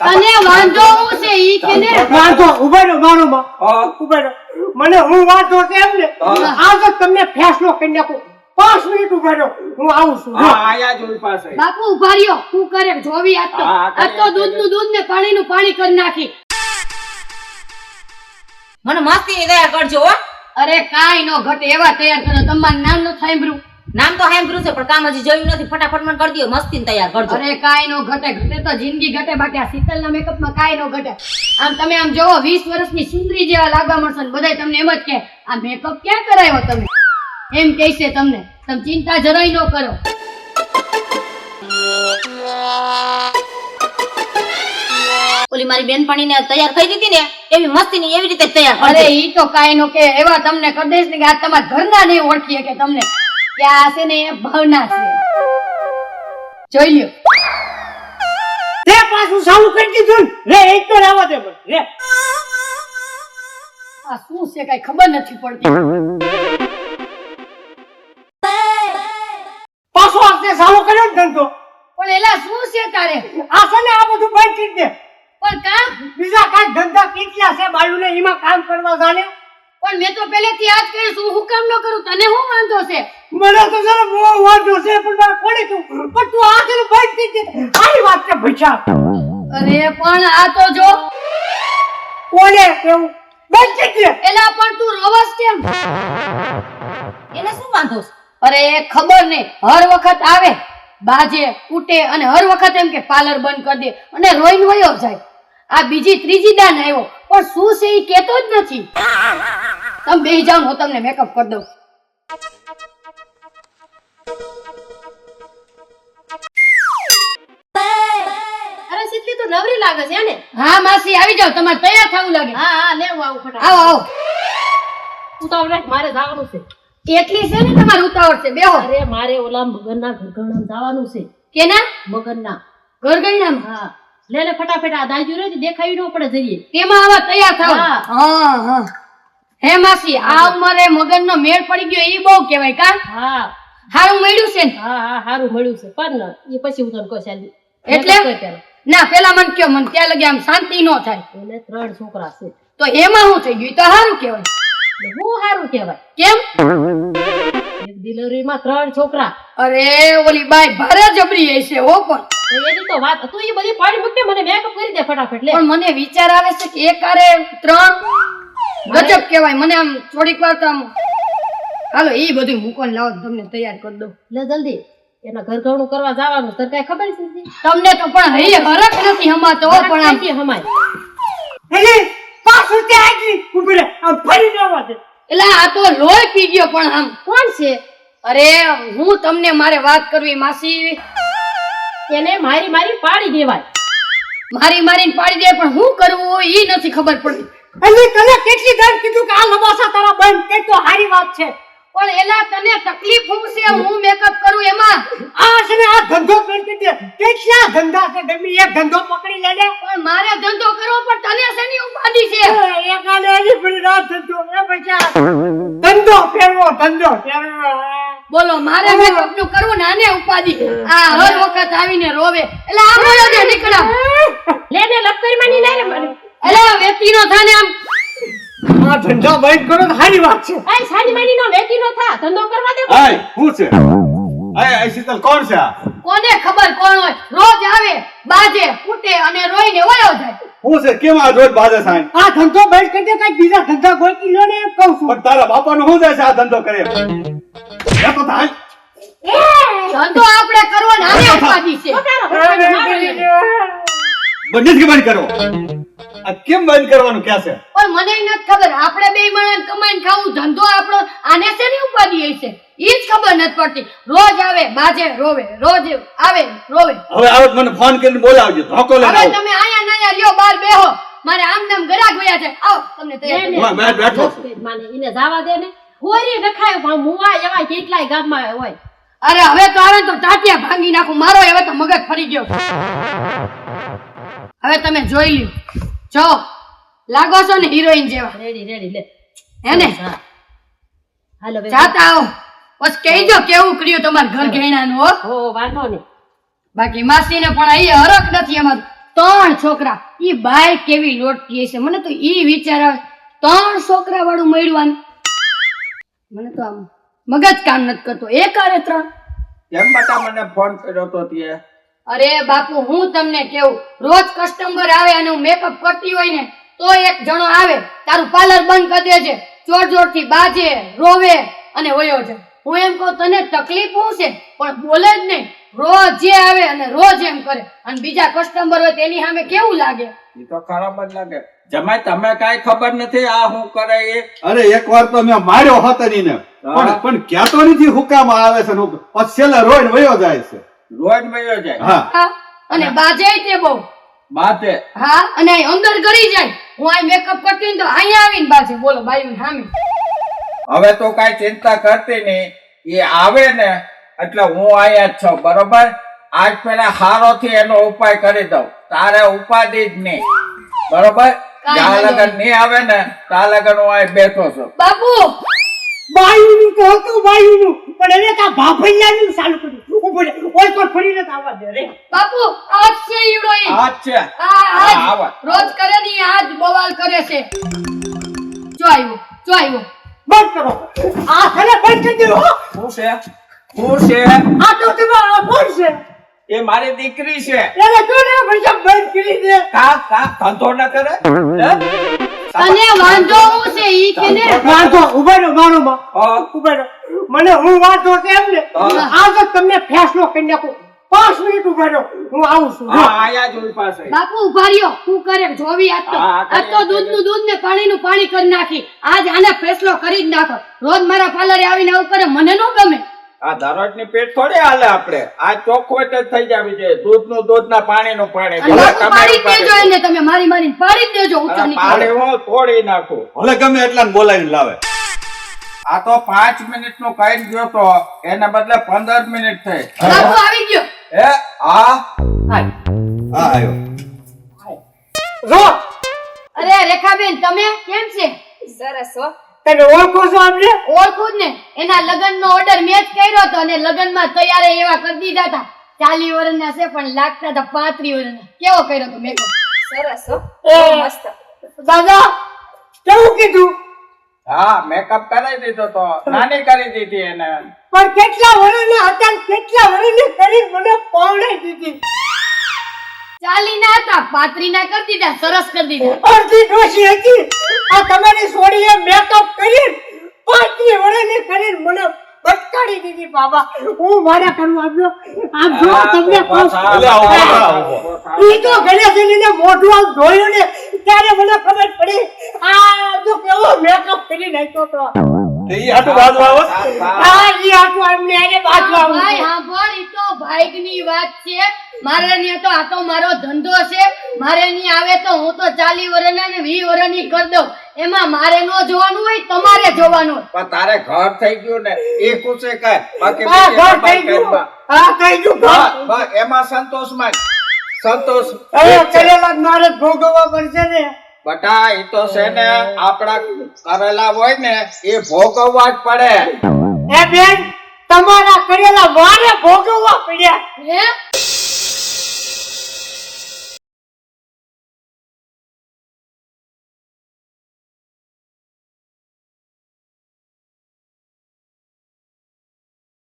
તને વાંધો હું છે ઈ કે ને? વાંધો ઊભા રહો મારો માં. હા. ઊભા રહો મને હું વાંધો છે એમ ને? હા. આજ તમને ફેસલો કરી નાખો. પાંચ મિનિટ ઊભા રહો હું આવું છું. હા આયા જોઈ પાસે બાપુ ઊભા રહ્યો. શું કરે? જોવી આ તો. આ તો દૂધનું દૂધ ને પાણી નું પાણી કરી નાખી. મને મસ્તી તૈયાર કરજો અરે કાઈ નો ઘટે. એવા તૈયાર કરો તમારું નામ નો સાંભળ્યું નામ તો હેમ્બ્રુ છે પણ કામ હજી જોયું નથી. ફટાફટ મને કરી દો મસ્તી તૈયાર કરજો. અરે કાઈ નો ઘટે ઘટે તો જિંદગી ઘટે બાકી આ શીતલ ના મેકઅપમાં કાઈ નો ઘટે. આમ તમે આમ જોવો 20 વર્ષની સુંદરી જેવા લાગવા મળશે ને બધાય તમને એમ જ કે આ મેકઅપ ક્યાં કરાયો તમે? એમ કહેશે તમને. તમે ચિંતા જરાય નો કરો. ઓલી મારી બેનપણીને તૈયાર થઈ દીધી ને એવી મસ્તી ની એવી રીતે તૈયાર અરે ઈ તો કાઈ નો કે એવા તમને કરી દઈશ ને કે આ તમારા ઘરના નહીં ઓળખીએ કે તમને. કે આ છે ને ભાવના છે. જોઈ લ્યો. તે પાછું ચાલુ કરી દીધું ને. રે એક તો રાવા દે પણ રે આ શું છે કઈ ખબર નથી પડતી. પાછો આપણે ચાલુ કર્યો ને ધંધો. પણ એલા શું છે તારે? આ છે ને આ બધું બંધ કરી દે. પણ કામ? બીજા કાંઈ ધંધા કેટલા છે બાળુને એમાં કામ કરવા જાણે પણ મેં તો પહેલેથી આ જ કર્યું છું હું કામ ન કરું તને શું વાંધો છે? મને તો જરા બહુ વાંધો છે પણ મારે કોને તું પણ તું આ છે ને બંધ કરી દે વાત છે ભૈસા અરે પણ આ તો જો. કોને કેવું બંધ કરી એલા પણ તું રોવસ કેમ? એને શું વાંધો અરે ખબર નહીં. હર વખત આવે. બાજે કૂટે અને હર વખત એમ કે પાર્લર બંધ કરી દે અને રોઈને વયો જાય. આ બીજી ત્રીજી દાન આવ્યો. પણ શું છે એ કેતો જ નથી. તમે બેસી જાવ હું તમને મેકઅપ કરી દઉં. અરે સીતલી તો નવરી લાગે છે ને હા માસી આવી જાઓ. તમારે તૈયાર થવું લાગે. હા હા લેવું આવું ફટાફટ. આવો આવો. ઉતાવળ રાખ, મારે જવાનું છે. એટલી છે ને તમારે ઉતાવળ છે? બેહો. અરે મારે ઓલા મગનના ઘરઘરણામાં જવાનું છે. કેના? મગનના ઘરગણ્યામાં હા. લે લે ફટાફટ આ દાજુ રે દેખાવી ન પડે જઈએ. તેમાં આવા તૈયાર થાવ. હા. હા હા. હે માસી આ ઉંમરે મગનનો મેળ પડી ગયો એ બહુ કહેવાય કા? હા. હારું મળ્યું છે ને? હા હા હારું મળ્યું છે. પણ એ પછી હું તને કહું ચાલી. એટલે? ના પેલા મને કયો મને ત્યાં લગી આમ શાંતિ નો થાય. એટલે ત્રણ છોકરા છે. તો એમાં હું થઈ ગયું? તો હારું કહેવાય. હું હારું કહેવાય? કેમ? એક ડિલિવરીમાં ત્રણ છોકરા. અરે ઓલી બાઈ ભારે જબરી હશે હો પણ. એની તો વાત તું એ બધી પાડી મૂકતે મને મેકઅપ કરી દે ફટાફટ લે. પણ મને વિચાર આવે છે કે એક આરે ત્રણ ગજબ કહેવાય. મને આમ થોડીક વાર તો આમ હાલો એ બધું મૂકો ને લાવો તમને તૈયાર કરી દઉં. લે જલ્દી. એના ઘરઘરણું કરવા જવાનું તને કઈ ખબર છે તમને તો પણ હૈયે હરખ નથી હમાતો પણ કઈ હમાય. એટલે પાછું તે આગળ ઉભરે આમ ફરી જવા દે. એટલે આ તો લોહી પી ગયો પણ આમ. કોણ છે? અરે હું તમને મારે વાત કરવી માસી. એને મારી મારી પાડી દેવાય. મારી મારીને પાડી દે પણ હું કરવું એ નથી ખબર પડતી એટલે તને કેટલી વાર કીધું કે આ લબાસા તારા બંધ તે તો હારી વાત છે. પણ એલા તને તકલીફ હું છે હું મેકઅપ કરું એમાં? આ છે આ ધંધો બંધ કરી દે કેટલા ધંધા છે ગમી? એક ધંધો પકડી લે લે પણ મારે ધંધો કરવો પણ તને શેની ઉપાધી છે? એક આને હજી પડી રાત ધંધો. એ બચા. ધંધો ફેરવો ધંધો ફેરવો બોલો મારે મેકઅપનું કરવું ને આને ઉપાધી? આ હર વખત આવીને રોવે. એટલે આ બોલો દે નીકળા લે ને લપકરી માની લે રે મને. એટલે વેતી નો થાને આમ આ ધંધો બંધ કરો તો સારી વાત છે. એ સાની માની નો વેકી નો થા ધંધો કરવા દે આય હું છે? આય આય શીતલ કોણ છે આ? કોને ખબર કોણ હોય? રોજ આવે બાજે ફૂટે અને રોઈને ઓયો જાય. હું છે? કેમ આ રોજ બાજે સાઈ? આ ધંધો બંધ કરી દે કઈ બીજા ધંધા ગોતી લો ને એમ કહું છું. પણ તારા બાપાનું શું જાય છે આ ધંધો કરે? એ તો થાય ધંધો આપણે કરવો ને આને ઉપાધી છે. બધી જ બંધ કરો. આ કેમ બંધ કરવાનું કે છે? પણ મને નથી ખબર. આપણે બે માણસ કમાઈને ખાવું ધંધો આપણો આને શેની ઉપાધિ છે? ઈ જ ખબર નથી પડતી. રોજ આવે બાજે રોવે રોજ આવે રોવે. હવે આવો મને ફોન કરીને બોલાવજો. ધોકો લઈને હવે આવો. તમે આયા નાયા લ્યો બાર બેહો. મારે આમ નામ ગરાગ ગયા છે આવો તમને તૈયાર બેઠો માને ઈને જવા દે ને. હોરી રખાય પણ મુવા એવા કેટલાય ગામમાં હોય. અરે હવે તો આવે તો ટાટિયા ભાંગી નાખું. મારો હવે તો મગજ ફરી ગયો. હવે તમે જોઈ લ્યો. જો લાગો છો ને હિરોઈન જેવા? રેડી રેડી લે. હે ને? હાલો જાતા આવો. બસ કહેજો કેવું કર્યું તમારા ઘર ઘેણાનું હો? હો વાંધો નહીં. બાકી માસીને પણ અહીં હરખ નથી અમારું. ત્રણ છોકરા. ઈ બાય કેવી લોટકી હશે? મને તો ઈ વિચાર આવે. ત્રણ છોકરા વાળું મળ્યું મને તો આમ મગજ કામ નથી કરતો. એક આરે ત્રણ. એમ બટા મને ફોન કર્યો તો તે. અરે બાપુ હું તમને કેવું રોજ કસ્ટમર આવે અને હું મેકઅપ કરતી હોય ને તો એક જણો આવે તારું પાર્લર બંધ કરી દેજે જોર જોરથી બાજે રોવે અને વયો છે હું એમ કહું તને તકલીફ શું છે? પણ બોલે જ નહીં રોજ જે આવે અને રોજ એમ કરે. અને બીજા કસ્ટમર હોય તેની સામે કેવું લાગે? એ તો ખરાબ જ લાગે. જમાય તમે કાઈ ખબર નથી આ હું કરે એ? અરે એકવાર તો મેં માર્યો હતો ને. પણ પણ ક્યાંતો નથી હુકામાં આવે છે પછી રોઈને વયો જાય છે. રોજ મળ્યો જાય હા. અને બાજે તે બહુ. બાતે. હા અને અહીં અંદર કરી જાય. હું અહીં મેકઅપ કરતી તો અહીંયા આવીને બાજે. બોલો બાયું સામે. હવે તો કાંઈ ચિંતા કરતી નહીં. એ આવે ને એટલે હું અહીંયા જ છું બરોબર? આજ પેલા હારો થી એનો ઉપાય કરી દઉં. તારે ઉપાધિ જ નહીં. બરોબર? જ્યાં લગન નહીં. આવે ને ત્યાં લગન હું અહીં બેઠો છું. બાપુ! બાયુનું તો હતું બાયુનું. પણ એને કા ભાભૈયાનું ચાલુ કર્યું. ઊભો રે. ઓય પર ફરીને આવવા દે રે. બાપુ આજ છે ઈવડો ઈ. આ જ છે. આ આજ. રોજ કરે ને આજ બવાલ કરે છે. જો આવ્યો જો આવ્યો બંધ કરો. આ ખરે બંધ કરી દો હો. છે? હું છે? આ તો કોણ છે? એ મારી દીકરી છે. એને તો ને ભૈયા બંધ કરી દે? કા કા ધંધો ન કરે? હે? તને વાંધો હું છે? ઈ કે ને વાંધો ઊભા રહો મારો માં. હા. ઊભા રહો મને હું વાંધો છે એમ ને આ તો તમને ફેસલો કરી નાખું. પાંચ મિનિટ ઊભા રહ્યો હું આવું છું. હા આયા જોઈ પાસે બાપુ ઊભા રહ્યો. હું કરે? જોવી આજ તો. આજ તો દૂધનું દૂધ ને પાણી નું પાણી કરી નાખી. આજ આને ફેસલો કરી જ નાખો. રોજ મારા પાર્લરે આવીને આવું કરે. મને ન ગમે. આ ધારોટની પેટ થોડી હાલે આપણે. આ ચોખ્ખવટ જ થઈ જવી જોઈએ. દૂધનું દૂધ ના પાણી નું પાણી તમે તમે મારી પાડી દેજો પાણી હું તોડી નાખું. ભલે ગમે એટલા બોલાવીને લાવે. આ તો પાંચ મિનિટનું કઈ ગયો તો એને બદલે પંદર મિનિટ થઈ. આવી ગયો. એ આ હા આવ્યો. જો! અરે રેખાબેન તમે કેમ છે? સરસ હો. તમે ઓળખો છો અમને ઓળખું જ ને. એના લગ્નનો ઓર્ડર મેં જ કર્યો હતો અને લગ્નમાં તૈયાર એવા કરી દીધા હતા. ચાલી વર્ષના છે પણ લાગતા હતા પાંત્રી વર્ષના કેવો કર્યો હતો મેં સરસ હો. મસ્ત. દાદા કેવું કીધું? હા મેકઅપ કરાવી દીધો તો. નાની કરી દીધી એને. પણ કેટલા વર્ષના હતા ને કેટલા વર્ષની કરી મને પૌણાઈ દીધી? ચાલી ના હતા પાત્રી ના કરી દીધા સરસ કરી દીધા. અડધી ડોશી હતી આ તમારી સોડીએ મેકઅપ કરી પાંચમી વર્ષની કરી મને બટકાડી દીધી બાબા હું મારા કરવું આવ્યો આમ જો તમને. ઈ તો ગણેશજીને મોઢું આમ જોયું ને ત્યારે મને ખબર પડી આ તો કેવો મેકઅપ કરી નાખ્યો તો ઈ હાટુ બાજુ આવો. ઈ બાજુ ભાઈ ની ઈ તો ભાઈગની વાત છે. મારે ને તો આ તો મારો ધંધો છે. મારે ની આવે તો હું તો ચાલી વર્ષના ને વી વર્ષની કરી દઉં. એમાં મારે નો જોવાનું હોય તમારે જોવાનું પણ તારે ઘર થઈ ગયું ને એ ખુશી કર બાકી આ ઘર થઈ ગયું. આ થઈ ગયું ઘર. એમાં સંતોષમાં સંતોષ. હવે કરેલા મારે ભોગવવા પડશે ને. બટા એ તો છે ને આપડા કરેલા હોય ને એ ભોગવવા જ પડે. એ બેન તમારા કરેલા મારે ભોગવવા પડ્યા. હે?